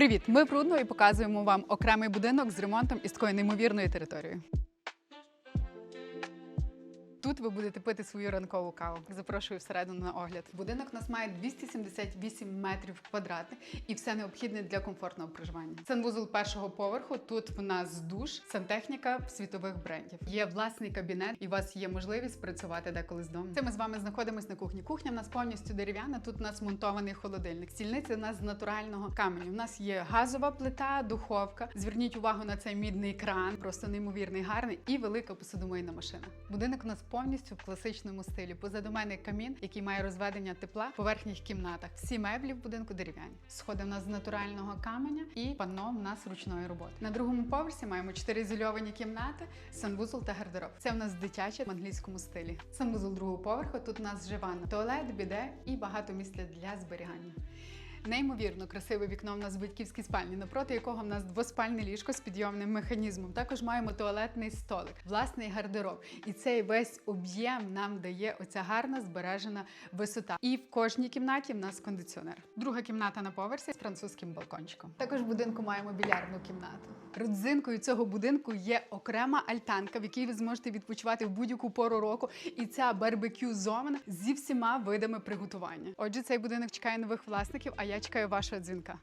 Привіт! Ми прудно і показуємо вам окремий будинок з ремонтом із такою неймовірною територією. Тут ви будете пити свою ранкову каву. Запрошую всередину на огляд. Будинок у нас має 278 метрів квадратних і все необхідне для комфортного проживання. Санвузол першого поверху. Тут в нас душ, сантехніка світових брендів. Є власний кабінет, і у вас є можливість працювати деколи з дому. Це ми з вами знаходимося на кухні. Кухня в нас повністю дерев'яна. Тут у нас монтований холодильник. Стільниця у нас з натурального каменю. У нас є газова плита, духовка. Зверніть увагу на цей мідний кран, просто неймовірний, гарний і велика посудомийна машина. Будинок у нас повністю в класичному стилі. Позаду мене камін, який має розведення тепла в верхніх кімнатах. Всі меблі в будинку дерев'яні. Сходи в нас з натурального каменя і панно в нас ручної роботи. На другому поверсі маємо чотири ізольовані кімнати, санвузол та гардероб. Це в нас дитяче в англійському стилі. Санвузол другого поверху. Тут у нас живана туалет, біде і багато місця для зберігання. Неймовірно красиве вікно в нас в батьківській спальні, напроти якого в нас двоспальне ліжко з підйомним механізмом. Також маємо туалетний столик, власний гардероб. І цей весь об'єм нам дає оця гарна збережена висота. І в кожній кімнаті в нас кондиціонер. Друга кімната на поверсі з французьким балкончиком. Також в будинку маємо більярдну кімнату. Родзинкою цього будинку є окрема альтанка, в якій ви зможете відпочивати в будь-яку пору року. І ця барбекю зона зі всіма видами приготування. Отже, цей будинок чекає нових власників, а я чекаю вашого дзвінка.